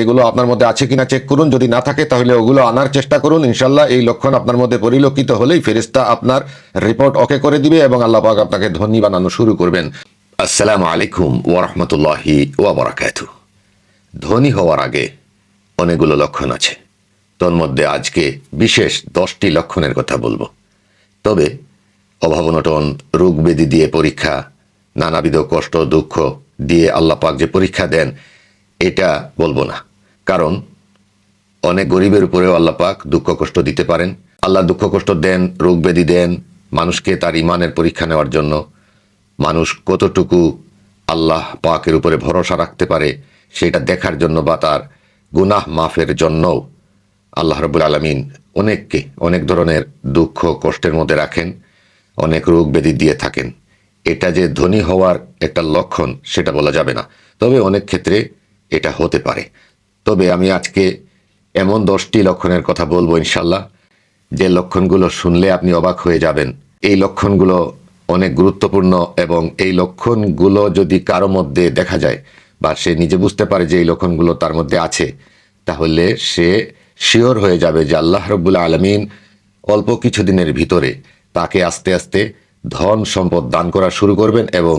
এগুলো আপনার মধ্যে আছে কিনা চেক করুন। যদি না থাকে, তাহলে ওগুলো আনার চেষ্টা করুন। ইনশাল্লাহ এই লক্ষণ আপনার মধ্যে পরিলক্ষিত হলেই ফেরিস্তা আপনার রিপোর্ট ওকে করে দিবে এবং আল্লাহ পাক আপনাকে ধনী বানানো শুরু করবেন। আসসালামু আলাইকুম ওরহমতুল্লাহি ওয়াবারাকাতু ধনী হওয়ার আগে অনেকগুলো লক্ষণ আছে। তোর মধ্যে আজকে বিশেষ দশটি লক্ষণের কথা বলব। তবে অভাবনটন রোগ দিয়ে পরীক্ষা, নানাবিধ কষ্ট, দুঃখ দিয়ে আল্লাহ পাক যে পরীক্ষা দেন এটা বলব না। কারণ অনেক গরিবের উপরেও আল্লাহ পাক দুঃখ কষ্ট দিতে পারেন। আল্লাহ দুঃখ কষ্ট দেন, রোগ ব্যাধি দেন মানুষকে তার ইমানের পরীক্ষা নেওয়ার জন্য। মানুষ কতটুকু আল্লাহ পাকের উপরে ভরসা রাখতে পারে সেটা দেখার জন্য বা তার গুনাহ মাফের জন্যও আল্লাহ রবুল আলমিন অনেককে, অনেক ধরনের দুঃখ কষ্টের মধ্যে রাখেন, অনেক রোগ ব্যাধি দিয়ে থাকেন। এটা যে ধনী হওয়ার একটা লক্ষণ সেটা বলা যাবে না। তবে অনেক ক্ষেত্রে এটা হতে পারে। তবে আমি আজকে এমন দশটি লক্ষণের কথা বলব ইনশাল্লাহ, যে লক্ষণগুলো শুনলে আপনি অবাক হয়ে যাবেন। এই লক্ষণগুলো অনেক গুরুত্বপূর্ণ এবং এই লক্ষণগুলো যদি কারও মধ্যে দেখা যায় বা সে নিজে বুঝতে পারে যে এই লক্ষণগুলো তার মধ্যে আছে, তাহলে সে শিওর হয়ে যাবে যে আল্লাহ রব্বুল আলমিন অল্প কিছুদিনের ভিতরে তাকে আস্তে আস্তে ধন সম্পদ দান করা শুরু করবেন এবং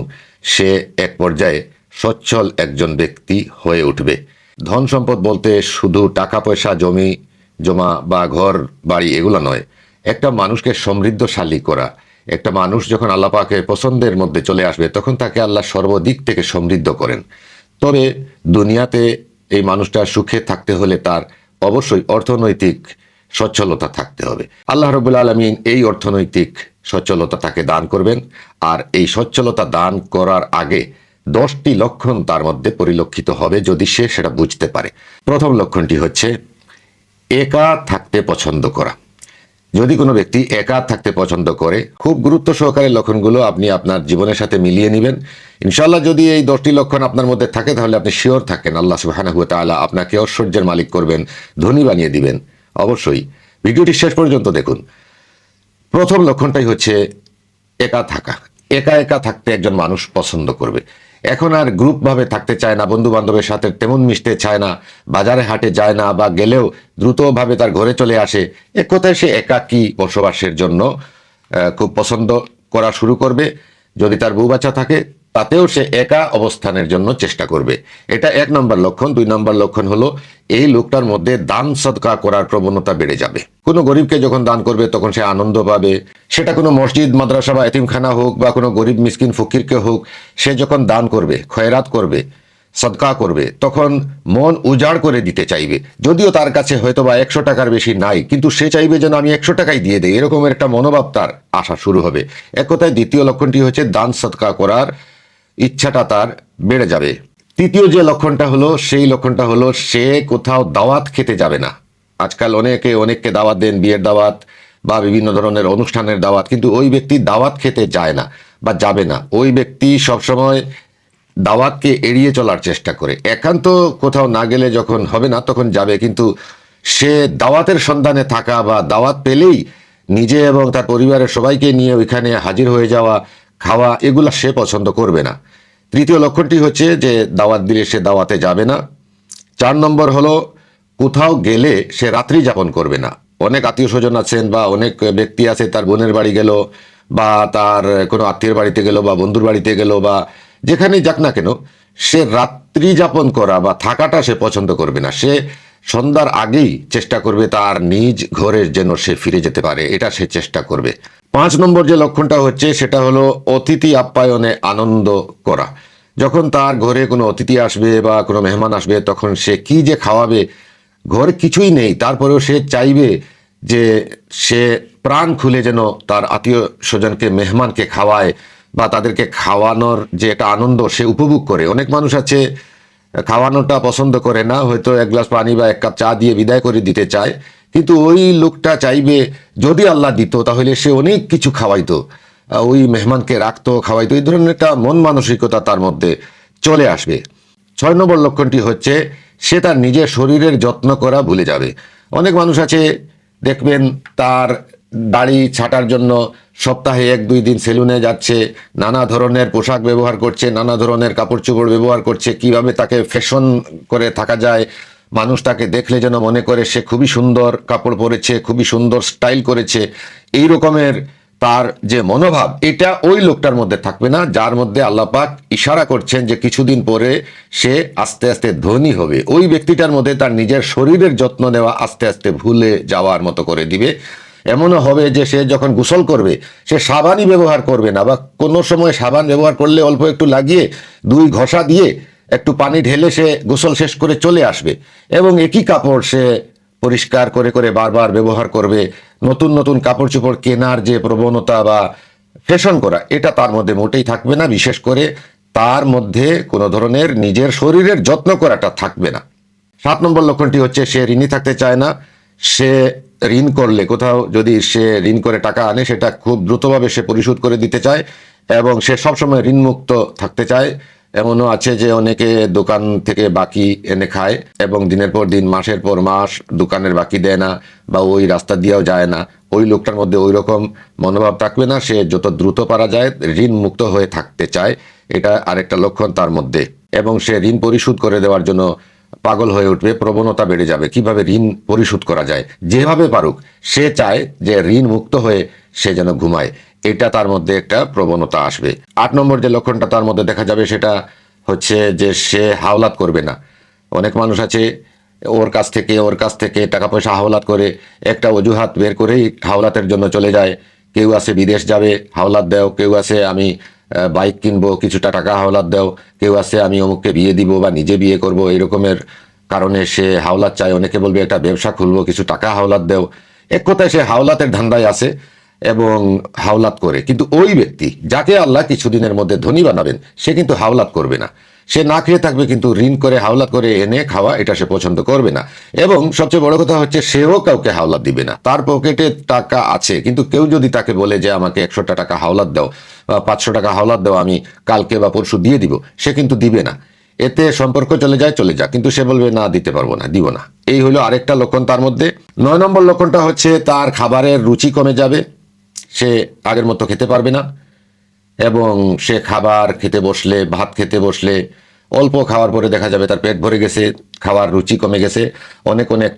সে এক পর্যায়ে সচ্ছল একজন ব্যক্তি হয়ে উঠবে। ধন সম্পদ বলতে শুধু টাকা, পয়সা, জমি, জমা বা ঘর, বাড়ি এগুলো নয়। একটা মানুষকে সমৃদ্ধশালী করা। একটা মানুষ যখন আল্লাহ পাকে পছন্দের মধ্যে চলে আসবে, তখন তাকে আল্লাহ সর্বদিক থেকে সমৃদ্ধ করেন। তবে দুনিয়াতে এই মানুষটা সুখে থাকতে হলে তার অবশ্যই অর্থনৈতিক সচ্ছলতা থাকতে হবে। আল্লাহ রবুল্লা আলমিন এই অর্থনৈতিক সচ্ছলতা তাকে দান করবেন। আর এই সচ্ছলতা দান করার আগে দশটি লক্ষণ তার মধ্যে পরিলক্ষিত হবে যদি সে সেটা বুঝতে পারে। প্রথম লক্ষণটি হচ্ছে একা থাকতে পছন্দ করা। যদি কোনো ব্যক্তি একা থাকতে পছন্দ করে, খুব গুরুত্ব সহকারে লক্ষণগুলো আপনি আপনার জীবনের সাথে মিলিয়ে নেবেন। ইনশাল্লাহ যদি এই দশটি লক্ষণ আপনার মধ্যে থাকে, তাহলে আপনি শিওর থাকেন, আল্লাহ সুবাহানাহু তাআলা আপনাকে ঐশ্বর্যের মালিক করবেন, ধনী বানিয়ে দিবেন। অবশ্যই। ভিডিওটি শেষ পর্যন্ত দেখুন। প্রথম লক্ষণটাই হচ্ছে একা থাকা। একা একা থাকতে একজন মানুষ পছন্দ করবে। এখন আর গ্রুপভাবে থাকতে চায় না বন্ধু বান্ধবের সাথে তেমন মিশতে চায় না, বাজারে হাটে যায় না বা গেলেও দ্রুতভাবে তার ঘরে চলে আসে। এক কথায় সে একাকী বসবাসের জন্য খুব পছন্দ করা শুরু করবে? যদি তার বউ বাচ্চা থাকে তাতেও সে একা অবস্থানের জন্য চেষ্টা করবে। এটা এক নম্বর লক্ষণ। দুই নম্বর লক্ষণ হলো, এই লোকটার মধ্যে দান সদকা করার প্রবণতা বেড়ে যাবে। কোনো গরিবকে যখন দান করবে, তখন সে আনন্দ পাবে। সেটা কোনো মসজিদ, মাদ্রাসা বা এতিমখানা হোক বা কোনো গরিব মিসকিন ফকিরকে হোক, সে যখন দান করবে, খয়রাত করবে, সদকা করবে, তখন মন উজাড় করে দিতে চাইবে। যদিও তার কাছে হয়তো বা একশো টাকার বেশি নাই, কিন্তু সে চাইবে যেন আমি একশো টাকাই দিয়ে দেই। এরকমের একটা মনোভাব তার আসা শুরু হবে। এক কথায় দ্বিতীয় লক্ষণটি হচ্ছে, দান সদকা করার ইচ্ছাটা তার বেড়ে যাবে। তৃতীয় যে লক্ষণটা হলো, সেই লক্ষণটা হলো, সে কোথাও দাওয়াত খেতে যাবে না। আজকাল অনেকে অনেককে দাওয়াত দেন, বিয়ের দাওয়াত বা বিভিন্ন ধরনের অনুষ্ঠানের দাওয়াত, কিন্তু ওই ব্যক্তি দাওয়াত খেতে যায় না বা যাবে না। ওই ব্যক্তি সবসময় দাওয়াতকে এড়িয়ে চলার চেষ্টা করে। একান্ত কোথাও না গেলে যখন হবে না, তখন যাবে, কিন্তু সে দাওয়াতের সন্ধানে থাকা বা দাওয়াত পেলেই নিজে এবং তার পরিবারের সবাইকে নিয়ে ওইখানে হাজির হয়ে যাওয়া খাওয়া এগুলা সে পছন্দ করবে না। তৃতীয় লক্ষণটি হচ্ছে যে দাওয়াত দিলে সে দাওয়াতে যাবে না। চার নম্বর হলো, কোথাও গেলে সে রাত্রি যাপন করবে না। অনেক আত্মীয় স্বজন আছেন বা অনেক ব্যক্তি আছে, তার বোনের বাড়ি গেল বা তার কোনো আত্মীয়ের বাড়িতে গেল বা বন্ধুর বাড়িতে গেল বা যেখানেই যাক না কেন, সে রাত্রি যাপন করা বা থাকাটা সে পছন্দ করবে না। সে সন্ধ্যার আগেই চেষ্টা করবে তার নিজ ঘরের যেন সে ফিরে যেতে পারে, এটা সে চেষ্টা করবে। পাঁচ নম্বর যে লক্ষণটা হচ্ছে, সেটা হলো অতিথি আপ্যায়নে আনন্দ করা। যখন তার ঘরে কোনো অতিথি আসবে বা কোনো মেহমান আসবে, তখন সে কি যে খাওয়াবে, ঘরে কিছুই নেই। তারপরেও সে চাইবে যে সে প্রাণ খুলে যেন তার আত্মীয় স্বজনকে, মেহমানকে খাওয়ায় বা তাদেরকে খাওয়ানোর যে একটা আনন্দ সে উপভোগ করে। অনেক মানুষ আছে, খাওয়ানোটা পছন্দ করে না, হয়তো এক গ্লাস পানি বা এক কাপ চা দিয়ে বিদায় করে দিতে চায়। কিন্তু ওই লোকটা চাইবে, যদি আল্লাহ দিত, তাহলে সে অনেক কিছু খাওয়াইতো। ওই মেহমানকে রাখতো, খাওয়াইতো, এই ধরনের একটা মন মানসিকতা তার মধ্যে চলে আসবে। ছয় নম্বর লক্ষণটি হচ্ছে, সে তার নিজের শরীরের যত্ন করা ভুলে যাবে। অনেক মানুষ আছে, দেখবেন তার দাড়ি ছাটার জন্য সপ্তাহে এক দুই দিন সেলুনে যাচ্ছে, নানা ধরনের পোশাক ব্যবহার করছে, নানা ধরনের কাপড় চোপড় ব্যবহার করছে, কীভাবে তাকে ফ্যাশন করে থাকা যায় মানুষ তাকে দেখলে যেন মনে করে সে খুবই সুন্দর কাপড় পরেছে, খুবই সুন্দর স্টাইল করেছে। এই রকমের তার যে মনোভাব, এটা ওই লোকটার মধ্যে থাকবে না, যার মধ্যে আল্লাহ পাক ইশারা করছেন যে কিছুদিন পরে সে আস্তে আস্তে ধনী হবে। ওই ব্যক্তিটার মধ্যে তার নিজের শরীরের যত্ন নেওয়া আস্তে আস্তে ভুলে যাওয়ার মতো করে দিবে। এমনও হবে যে সে যখন গোসল করবে, সে সাবানই ব্যবহার করবে না বা কোনো সময় সাবান ব্যবহার করলে অল্প একটু লাগিয়ে দুই ঘষা দিয়ে একটু পানি ঢেলে সে গোসল শেষ করে চলে আসবে এবং একই কাপড় সে পরিষ্কার করে করে বারবার ব্যবহার করবে, নতুন নতুন কাপড় চোপড় কেনার যে প্রবণতা বা ফ্যাশন করা, এটা তার মধ্যে মোটেই থাকবে না। বিশেষ করে তার মধ্যে কোনো ধরনের নিজের শরীরের যত্ন করাটা থাকবে না। সাত নম্বর লক্ষণটি হচ্ছে সে ঋণী থাকতে চায় না। সে ঋণ করলে, কোথাও যদি সে ঋণ করে টাকা আনে, সেটা খুব দ্রুতভাবে সে পরিশোধ করে দিতে চায় এবং সে সবসময় ঋণমুক্ত থাকতে চায়। এমনও আছে যে অনেকে দোকান থেকে বাকি এনে খায় এবং দিনের পর দিন, মাসের পর মাস দোকানের বাকি দেয় না বা ওই রাস্তা দিয়েও যায় না। ওই লোকটার মধ্যে ওই রকম মনোভাব থাকবে না, সে যত দ্রুত পারা যায় ঋণ মুক্ত হয়ে থাকতে চায়। এটা আরেকটা লক্ষণ তার মধ্যে। এবং সে ঋণ পরিশোধ করে দেওয়ার জন্য পাগল হয়ে উঠবে, প্রবণতা বেড়ে যাবে। কীভাবে ঋণ পরিশোধ করা যায়? যেভাবে পারুক, সে চায় যে ঋণ মুক্ত হয়ে সে যেন ঘুমায়। এটা তার মধ্যে একটা প্রবণতা আসবে। আট নম্বর যে লক্ষণটা তার মধ্যে দেখা যাবে সেটা হচ্ছে যে সে হাওলাত করবে না। অনেক মানুষ আছে, ওর কাছ থেকে, ওর কাছ থেকে টাকা পয়সা হাওলাত করে, একটা অজুহাত বের করেই হাওলাতের জন্য চলে যায়। কেউ আছে বিদেশ যাবে, হাওলাত দেও। কেউ আছে আমি বাইক কিনবো, কিছুটা টাকা হাওলাত দাও। কেউ আছে আমি অমুককে বিয়ে দিব বা নিজে বিয়ে করব, এরকমের কারণে সে হাওলাত চায়। অনেকে বলবে, একটা ব্যবসা খুলবো, কিছু টাকা হাওলাত দেও। এক কথায় সে হাওলাতের ধান্দায় আছে। এবং হাওলাত করে। কিন্তু ওই ব্যক্তি, যাকে আল্লাহ কিছুদিনের মধ্যে ধনী বানাবেন, সে কিন্তু হাওলাত করবে না। সে না খেয়ে থাকবে, কিন্তু ঋণ করে, হাওলাত করে এনে খাওয়া, এটা সে পছন্দ করবে না। এবং সবচেয়ে বড় কথা হচ্ছে, সেও কাউকে হাওলাত দিবে না। তার পকেটে টাকা আছে, কিন্তু কেউ যদি তাকে বলে যে, আমাকে একশোটা টাকা হাওলাত দাও, বা পাঁচশো টাকা হাওলাত দাও, আমি কালকে বা পরশু দিয়ে দিব, সে কিন্তু দিবে না। এতে সম্পর্ক চলে যায় চলে যায় কিন্তু সে বলবে, না, দিতে পারব না, দিব না। এই হলো আরেকটা লক্ষণ তার মধ্যে। নয় নম্বর লক্ষণটা হচ্ছে, তার খাবারের রুচি কমে যাবে। সে আগের মতো খেতে পারবে না। এবং সে খাবার খেতে বসলে, ভাত খেতে বসলে, অল্প খাওয়ার পরে দেখা যাবে তার পেট ভরে গেছে, খাওয়ার রুচি কমে গেছে। অনেক অনেক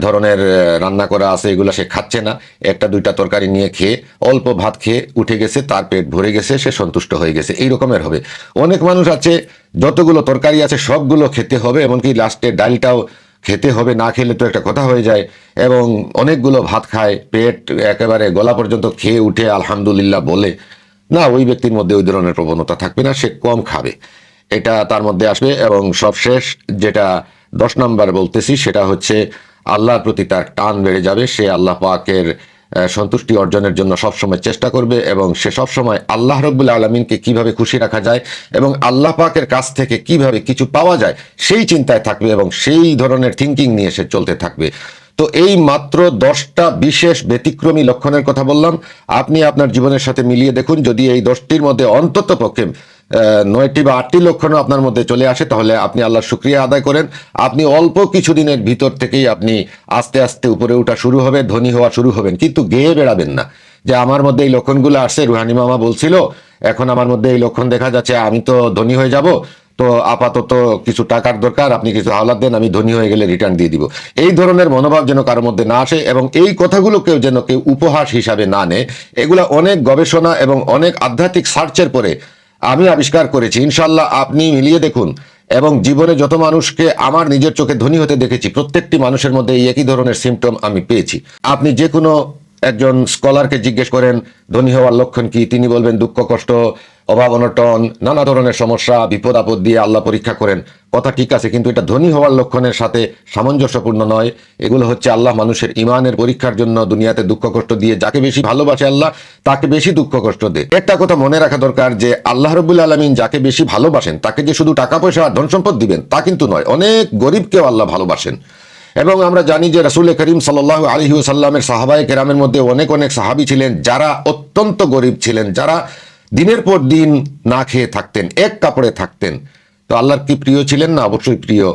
ধরনের রান্না করা আছে, এগুলো সে খাচ্ছে না। একটা, দুইটা তরকারি নিয়ে খেয়ে, অল্প ভাত খেয়ে উঠে গেছে, তার পেট ভরে গেছে, সে সন্তুষ্ট হয়ে গেছে। এই রকমের হবে। অনেক মানুষ আছে, যতগুলো তরকারি আছে, সবগুলো খেতে হবে, এমনকি লাস্টে ডালটাও খেতে হবে, না খেলে তো একটা কথা হয়ে যায়। এবং অনেকগুলো ভাত খায়, পেট একেবারে গলা পর্যন্ত খেয়ে উঠে আলহামদুলিল্লাহ বলে। না, ওই ব্যক্তির মধ্যে ওই ধরনের প্রবণতা থাকবে না, সে কম খাবে। এটা তার মধ্যে আসবে এবং সবশেষ যেটা দশ নম্বর বলতেছি, সেটা হচ্ছে আল্লাহর প্রতি তার টান বেড়ে যাবে। সে আল্লাহ পাকের সন্তুষ্টি অর্জনের জন্য সবসময় চেষ্টা করবে এবং সে সবসময় আল্লাহ রব্বুল আলমিনকে কীভাবে খুশি রাখা যায় এবং আল্লাহ পাকের কাছ থেকে কীভাবে কিছু পাওয়া যায় সেই চিন্তায় থাকবে এবং সেই ধরনের থিঙ্কিং নিয়ে সে চলতে থাকবে। তো এই মাত্র দশটা বিশেষ ব্যতিক্রমী লক্ষণের কথা বললাম। আপনি আপনার জীবনের সাথে মিলিয়ে দেখুন, যদি এই দশটির মধ্যে অন্তত পক্ষে নয়টি বা আটটি লক্ষণও আপনার মধ্যে চলে আসে, তাহলে আপনি আল্লাহর শুক্রিয়া আদায় করেন। আপনি অল্প কিছুদিনের ভিতর থেকেই আপনি আস্তে আস্তে উপরে ওঠা শুরু হবে, ধনী হওয়া শুরু হবেন। কিন্তু গেয়ে বেড়াবেন না। যে আমার মধ্যে এই লক্ষণগুলো আসছে রুহানি মামা বলছিল, এখন আমার মধ্যে এই লক্ষণ দেখা যাচ্ছে, আমি তো ধনী হয়ে যাব, তো আপাতত কিছু টাকার দরকার, আপনি কিছু হাওলাত দেন, আমি ধনী হয়ে গেলে রিটার্ন দিয়ে দিব। এই ধরনের মনোভাব যেন কারোর মধ্যে না আসে এবং এই কথাগুলোকেও যেন কেউ উপহাস হিসাবে না নেয়, এগুলা অনেক গবেষণা এবং অনেক আধ্যাত্মিক সার্চের পরে আমি আবিষ্কার করেছি ইনশাল্লাহ আপনি মিলিয়ে দেখুন। এবং জীবনে যত মানুষকে আমার নিজের চোখে ধনী হতে দেখেছি, প্রত্যেকটি মানুষের মধ্যে এই একই ধরনের সিমটম আমি পেয়েছি। আপনি যে কোনো একজন স্কলারকে জিজ্ঞেস করেন, ধনী হওয়ার লক্ষণ কি? তিনি বলবেন, দুঃখ, কষ্ট অভাব, অনটন, নানা ধরনের সমস্যা, বিপদ, আপদ দিয়ে আল্লাহ পরীক্ষা করেন। কথা ঠিক আছে, কিন্তু এটা ধনী হওয়ার লক্ষণের সাথে সামঞ্জস্যপূর্ণ নয়। এগুলো হচ্ছে আল্লাহ মানুষের ইমানের পরীক্ষার জন্য দুনিয়াতে দুঃখ কষ্ট দিয়ে যাকে বেশি ভালোবাসে আল্লাহ, তাকে বেশি দুঃখ কষ্ট দেয় একটা কথা মনে রাখা দরকার যে, আল্লাহ রবুল আলমিন যাকে বেশি ভালোবাসেন, তাকে যে শুধু টাকা পয়সা আর ধন সম্পদ দিবেন, তা কিন্তু নয়। অনেক গরিবকেও আল্লাহ ভালোবাসেন। এবং আমরা জানি যে রাসুল করিম সাল্লাহ আলহি সাল্লামের সাহাবাই কেরামের মধ্যে অনেক অনেক সাহাবি ছিলেন, যারা অত্যন্ত গরিব ছিলেন, যারা দিনের পর দিন না খেয়ে থাকতেন, এক কাপড়ে থাকতেন। তো আল্লাহর কি প্রিয় ছিলেন না? অবশ্যই প্রিয়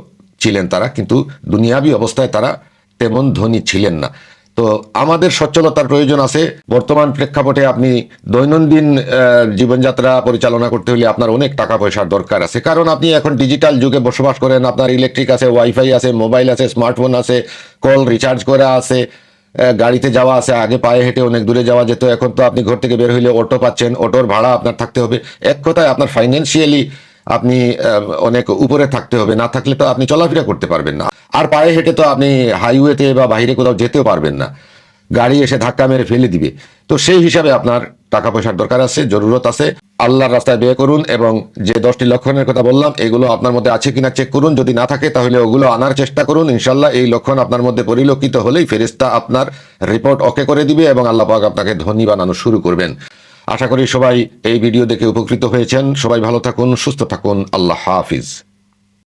ছিলেন তারা, কিন্তু দুনিয়াবি অবস্থায় তারা তেমন ধনী ছিলেন না। তো আমাদের সচ্ছলতার প্রয়োজন আছে। বর্তমান প্রেক্ষাপটে আপনি দৈনন্দিন জীবনযাত্রা পরিচালনা করতে হলে আপনার অনেক টাকা পয়সার দরকার আছে। কারণ আপনি এখন ডিজিটাল যুগে বসবাস করেন, আপনার ইলেকট্রিক আছে, ওয়াইফাই আছে, মোবাইল আছে, স্মার্টফোন আছে, কল রিচার্জ করা আছে। গাড়িতে যাওয়া আছে, আগে পায়ে হেঁটে অনেক দূরে যাওয়া যেত, এখন তো আপনি ঘর থেকে বের হইলে অটো পাচ্ছেন, অটোর ভাড়া আপনার থাকতে হবে। এক কথায় আপনার ফাইন্যান্সিয়ালি আপনি অনেক উপরে থাকতে হবে, না থাকলে তো আপনি চলাফেরা করতে পারবেন না। আর পায়ে হেঁটে তো আপনি হাইওয়েতে বা বাইরে কোথাও যেতেও পারবেন না। গাড়ি এসে ধাক্কা মেরে ফেলে দিবে। তো সেই হিসাবে আপনার টাকা পয়সার দরকার আছে, জরুরত আছে। আল্লাহর রাস্তায় ব্যয় করুন এবং যে দশটি লক্ষণের কথা বললাম, এগুলো আপনার মধ্যে আছে কিনা চেক করুন। যদি না থাকে, তাহলে ওগুলো আনার চেষ্টা করুন। ইনশাল্লাহ এই লক্ষণ আপনার মধ্যে পরিলক্ষিত হলেই ফেরিস্তা আপনার রিপোর্ট ওকে করে দিবে এবং আল্লাহ পাক আপনাকে ধনী বানানো শুরু করবেন। আশা করি সবাই এই ভিডিও দেখে উপকৃত হয়েছেন। সবাই ভালো থাকুন, সুস্থ থাকুন। আল্লাহ হাফিজ।